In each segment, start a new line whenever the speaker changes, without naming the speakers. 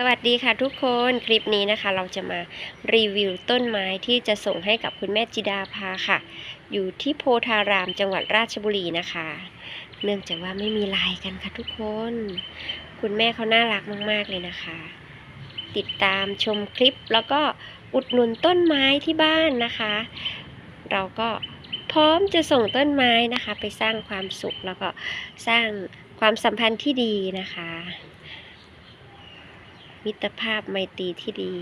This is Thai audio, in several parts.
สวัสดีค่ะทุกคนคลิปนี้นะคะ เราจะมารีวิวต้นไม้ที่จะส่งให้กับคุณแม่จิดาภาค่ะ อยู่ที่โพธารามจังหวัดราชบุรีนะคะ เนื่องจากว่าไม่มีลายกันค่ะทุกคน คุณแม่เขาน่ารักมาก ๆ เลยนะคะ ติดตามชมคลิปแล้วก็อุดหนุนต้นไม้ที่บ้านนะคะ เราก็พร้อมจะส่งต้นไม้นะคะ ไปสร้างความสุขแล้วก็สร้างความสัมพันธ์ที่ดีนะคะ มิตรภาพไมตรีที่ดี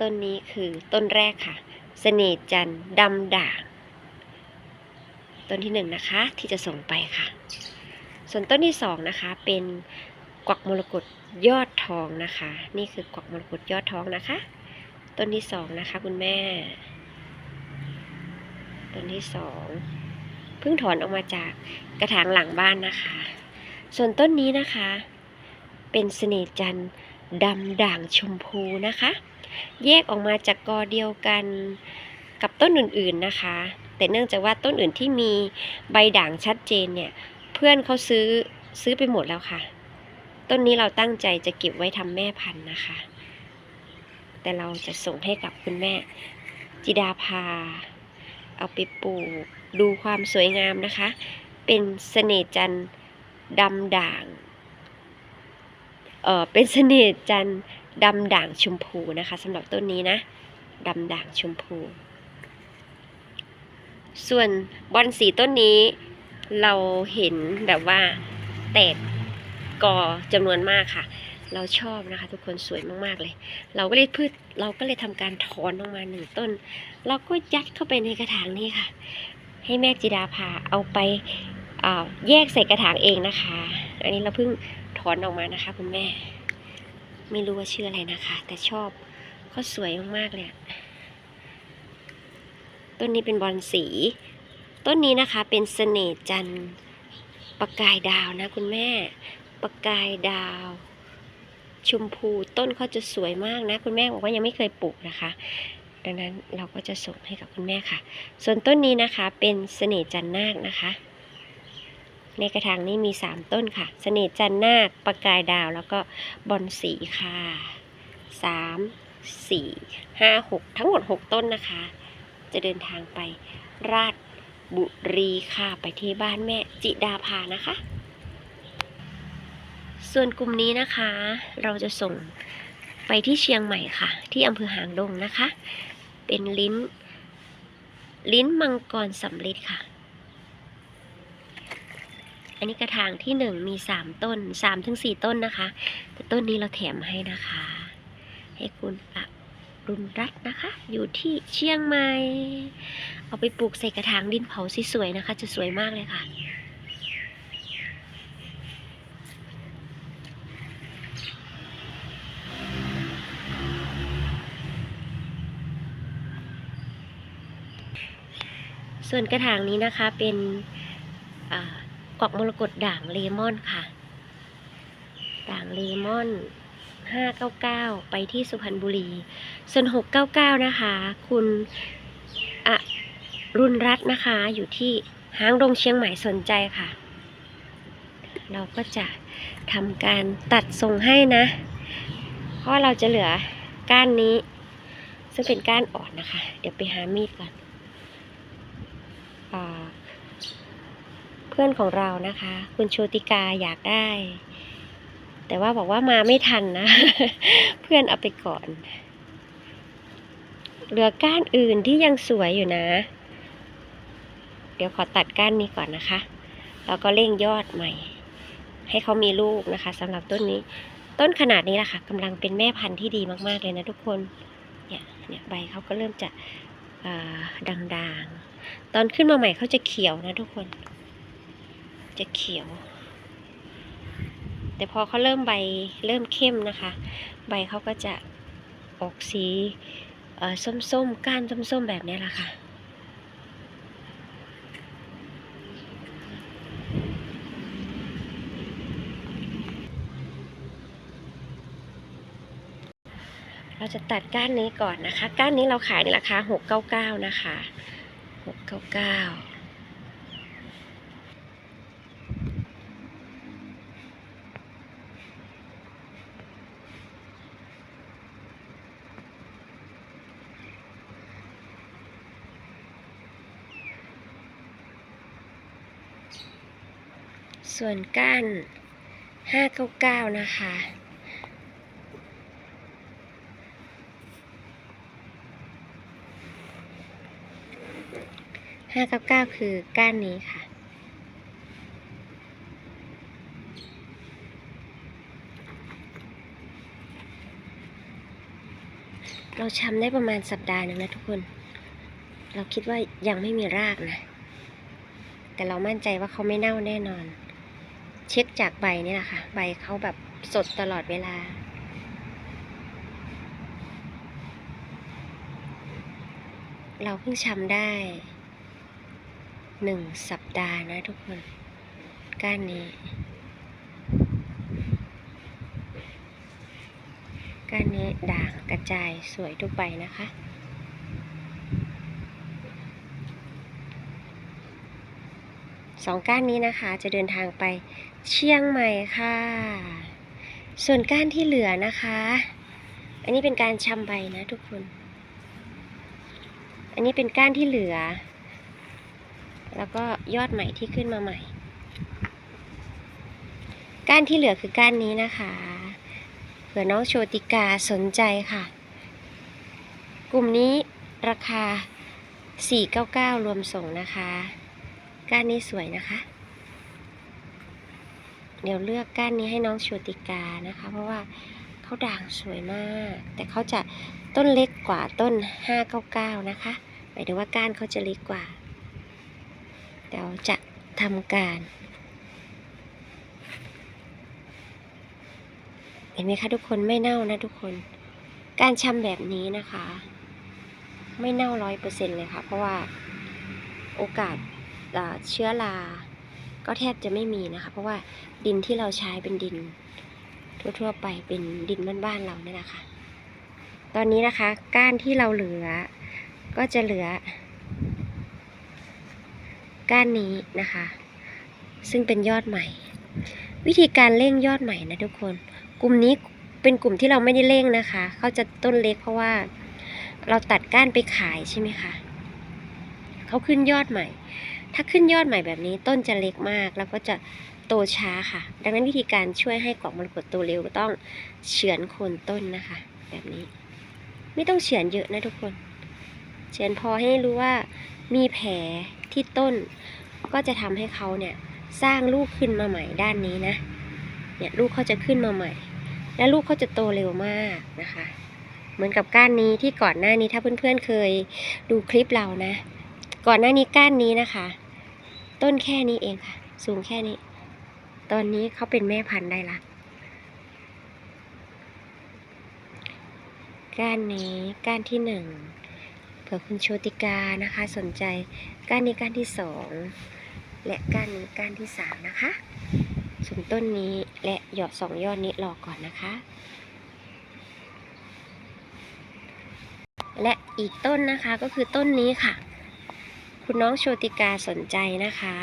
ต้นนี้คือต้นแรกค่ะเสน่จันทร์ดำด่างต้นที่หนึ่งนะคะ ที่จะส่งไปค่ะ ส่วนต้นที่สองนะคะ เป็นกวักมรกตยอดทองนะคะ นี่คือกวักมรกตยอดทองนะคะ ต้นที่สองนะคะคุณแม่ ต้นที่สองเพิ่งถอนออกมาจากกระถางหลังบ้านนะคะ ส่วนต้นนี้นะคะ เป็นเสน่จันทร์ดำด่างชมพูนะคะ แยกออกมาจากกอเดียวกันกับต้นอื่นๆนะคะ แต่เนื่องจากว่าต้นอื่นที่มีใบด่างชัดเจนเนี่ย เพื่อนเขาซื้อซื้อไปหมดแล้วค่ะ ต้นนี้เราตั้งใจจะเก็บไว้ทำแม่พันธุ์นะคะ แต่เราจะส่งให้กับคุณแม่ จิดาภา เอาไปปลูกดูความสวยงามนะคะ เป็นเสน่จันทร์ดำด่าง เออเป็นเสน่ห์จันดำด่างชมพูนะคะสำหรับต้นนี้นะดำด่างชมพู ส่วนบอนสีต้นนี้เราเห็นแบบว่าแตกกอจำนวนมากค่ะ เราชอบนะคะ ทุกคนสวยมากๆเลย เราก็เลยพืชเราก็เลยทำการถอนออกมาหนึ่งต้น เราก็ยัดเข้าไปในกระถางนี้ค่ะ ให้แม่จิดาพาเอาไปแยกใส่กระถางเองนะคะ อันนี้เราเพิ่ง ถอนออกมานะคะ คุณแม่ ไม่รู้ว่าชื่ออะไรนะคะ แต่ชอบเขาสวยมากๆเลยต้นนี้เป็นบอลสี ต้นนี้นะคะเป็นเสน่จันประกายดาวนะ คุณแม่ ประกายดาว ชมพูต้นเขาจะสวยมากนะ คุณแม่บอกว่ายังไม่เคยปลูกนะคะ ดังนั้นเราก็จะส่งให้กับคุณแม่ค่ะ ส่วนต้นนี้นะคะเป็นเสน่จันนาคนะคะ ในกระถางนี้มี 3 ต้นค่ะเสน่จันนาคประกายดาวแล้วก็บอนสีค่ะ 3 4 5 6 ทั้งหมด 6 ต้นนะคะ จะเดินทางไปราชบุรีค่ะ ไปที่บ้านแม่จิดาภานะคะ ส่วนกลุ่มนี้นะคะ เราจะส่งไปที่เชียงใหม่ค่ะ ที่อำเภอหางดงนะคะ เป็นลิ้น ลิ้นมังกรสำลิดค่ะ อันนี้กระถางที่หนึ่งมีสามต้นสามถึงสี่ต้นนะคะ แต่ต้นนี้เราแถมให้นะคะ ให้คุณอรุณรัตนะคะ อยู่ที่เชียงใหม่ เอาไปปลูกใส่กระถางดินเผาสวยๆนะคะ จะสวยมากเลยค่ะส่วนกระถางนี้นะคะเป็นอ่า กอกมรกตด่างเลมอนค่ะ ด่างเลมอน 599 ไปที่สุพรรณบุรี ส่วน 699 นะคะ คุณอรุณรัตน์นะคะ อยู่ที่ห้างดงเชียงใหม่สนใจค่ะ เราก็จะทำการตัดทรงให้นะ เพราะเราจะเหลือก้านนี้ ซึ่งเป็นก้านอ่อนนะคะ เดี๋ยวไปหามีดก่อนอ่า เพื่อนของเรานะคะ คุณโชติกาอยากได้ แต่ว่าบอกว่ามาไม่ทันนะ เพื่อนเอาไปก่อน เหลือก้านอื่นที่ยังสวยอยู่นะ เดี๋ยวขอตัดก้านนี้ก่อนนะคะ แล้วก็เร่งยอดใหม่ ให้เขามีลูกนะคะสำหรับต้นนี้ ต้นขนาดนี้แหละค่ะกำลังเป็นแม่พันธุ์ที่ดีมากๆเลยนะทุกคนเนี่ยเนี่ยใบเขาก็เริ่มจะด่างๆ ตอนขึ้นมาใหม่เขาจะเขียวนะทุกคน จะเขียว แต่พอเขาเริ่มใบเริ่มเข้มนะคะ ใบเขาก็จะออกสีส้มๆ ก้านส้มๆ แบบนี้แหละค่ะ เราจะตัดก้านนี้ก่อนนะคะ ก้านนี้เราขายในราคา 699 นะคะ 699 น ส่วนก้าน 599 นะคะ599คือก้านนี้ค่ะ เราชำได้ประมาณสัปดาห์หนึ่งนะทุกคน เราคิดว่ายังไม่มีรากนะ แต่เรามั่นใจว่าเขาไม่เน่าแน่นอน เช็คจากใบนี่แหละค่ะ ใบเขาแบบสดตลอดเวลา เราเพิ่งชำได้หนึ่งสัปดาห์นะทุกคน ก้านนี้ ก้านนี้ด่างกระจายสวยทุกใบนะคะ สองก้านนี้นะคะจะเดินทางไปเชียงใหม่ค่ะ ส่วนก้านที่เหลือนะคะ อันนี้เป็นการชำใบนะทุกคน อันนี้เป็นก้านที่เหลือ แล้วก็ยอดใหม่ที่ขึ้นมาใหม่ ก้านที่เหลือคือก้านนี้นะคะเผื่อน้องโชติกาสนใจค่ะ กลุ่มนี้ราคา 499 รวมส่งนะคะ ก้านนี้สวยนะคะ เดี๋ยวเลือกก้านนี้ให้น้องโชติกานะคะ เพราะว่าเขาด่างสวยมาก แต่เขาจะต้นเล็กกว่าต้น 599 นะคะหมายถึงว่าก้านเขาจะเล็กกว่า เดี๋ยวจะทำการ เห็นไหมคะทุกคนไม่เน่านะทุกคน การชำแบบนี้นะคะ ไม่เน่าร้อยเปอร์เซ็นเลยค่ะ เพราะว่าโอกาส เชื้อราก็แทบจะไม่มีนะคะ เพราะว่าดินที่เราใช้เป็นดิน ทั่วๆไปเป็นดินบ้านๆเราเนี่ยนะคะ ตอนนี้นะคะก้านที่เราเหลือ ก็จะเหลือ ก้านนี้นะคะ ซึ่งเป็นยอดใหม่ วิธีการเร่งยอดใหม่นะทุกคน กลุ่มนี้เป็นกลุ่มที่เราไม่ได้เร่งนะคะ เขาจะต้นเล็กเพราะว่าเราตัดก้านไปขายใช่ไหมคะเขาขึ้นยอดใหม่ ถ้าขึ้นยอดใหม่แบบนี้ต้นจะเล็กมาก แล้วก็จะโตช้าค่ะ ดังนั้นวิธีการช่วยให้กล่องมรกตโตเร็วก็ต้องเฉือนโคนต้นนะคะ แบบนี้ ไม่ต้องเฉือนเยอะนะทุกคน เฉือนพอให้รู้ว่ามีแผลที่ต้น ก็จะทำให้เขาเนี่ยสร้างลูกขึ้นมาใหม่ด้านนี้นะเนี่ยลูกเขาจะขึ้นมาใหม่ และลูกเขาจะโตเร็วมากนะคะ เหมือนกับก้านนี้ที่ก่อนหน้านี้ถ้าเพื่อนๆเคยดูคลิปเรานะ ก่อนหน้านี้ก้านนี้นะคะ ต้นแค่นี้เองค่ะ สูงแค่นี้ ตอนนี้เขาเป็นแม่พันธุ์ได้ละก้านนี้ก้านที่หนึ่งเผื่อคุณโชติกานะคะ สนใจก้านนี้ก้านที่สองและก้านนี้ก้านที่สามนะคะส่วนต้นนี้และหยอดสองยอดนี้รอก่อนนะคะ และอีกต้นนะคะก็คือต้นนี้ค่ะ คุณน้องโชติกาสนใจนะคะ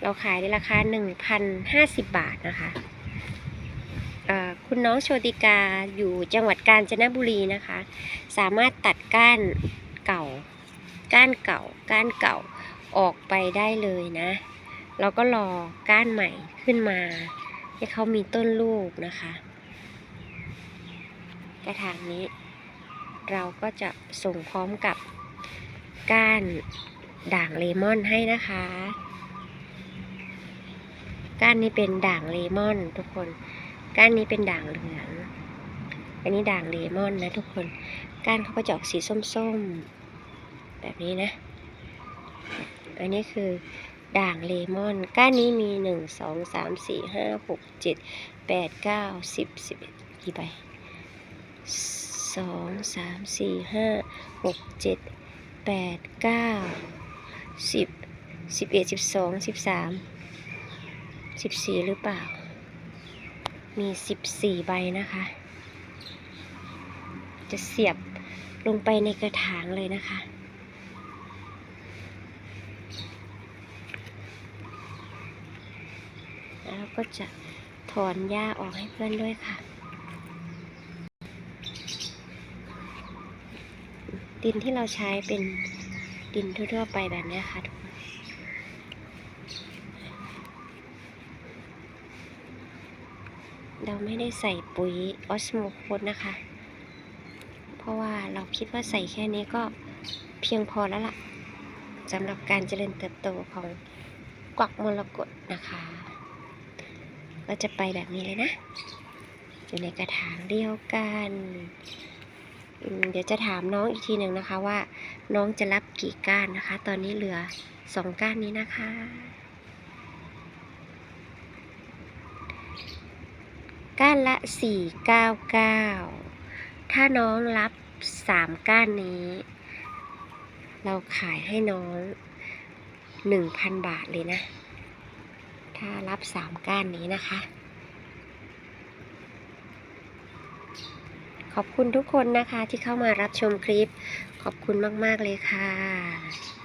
เราขายในราคา 1,050 บาทนะคะคุณน้องโชติกาอยู่จังหวัดกาญจนบุรีนะคะ สามารถตัดก้านเก่า ก้านเก่า ก้านเก่าออกไปได้เลยนะเราก็รอก้านใหม่ขึ้นมา ให้เขามีต้นลูกนะคะ กระถางนี้ เราก็จะส่งพร้อมกับ ก้านด่างเลมอนให้นะคะ ก้านนี้เป็นด่างเลมอนทุกคน ก้านนี้เป็นด่างเหลือง อันนี้ด่างเลมอนนะทุกคน ก้านเขาก็จะออกสีส้มๆ แบบนี้นะ อันนี้คือด่างเลมอน ก้านนี้มีหนึ่งสองสามสี่ห้าหกเจ็ดแปดเก้าสิบสิบเอ็ดกี่ใบสองสามสี่ห้าหกเจ็ด แปดเก้าสิบสิบเอ็ดสิบสองสิบสามสิบสี่หรือเปล่า มีสิบสี่ใบนะคะ จะเสียบลงไปในกระถางเลยนะคะแล้วก็จะถอนหญ้าออกให้เพื่อนด้วยค่ะ ดินที่เราใช้เป็นดินทั่วๆไปแบบนี้ค่ะทุกคนเราไม่ได้ใส่ปุ๋ยออสโมโคสนะคะ เพราะว่าเราคิดว่าใส่แค่นี้ก็เพียงพอแล้วละ่ะสำหรับการเจริญเติบโตของกวักมรกตนะคะ ก็จะไปแบบนี้เลยนะ อยู่ในกระถางเดียวกัน เดี๋ยวจะถามน้องอีกทีหนึ่งนะคะว่า น้องจะรับกี่ก้านนะคะ ตอนนี้เหลือสองก้านนี้นะคะ ก้านละสี่เก้าเก้าถ้าน้องรับสามก้านนี้ เราขายให้น้องหนึ่งพันบาทเลยนะ ถ้ารับสามก้านนี้นะคะ ขอบคุณทุกคนนะคะที่เข้ามารับชมคลิป ขอบคุณมาก ๆ เลยค่ะ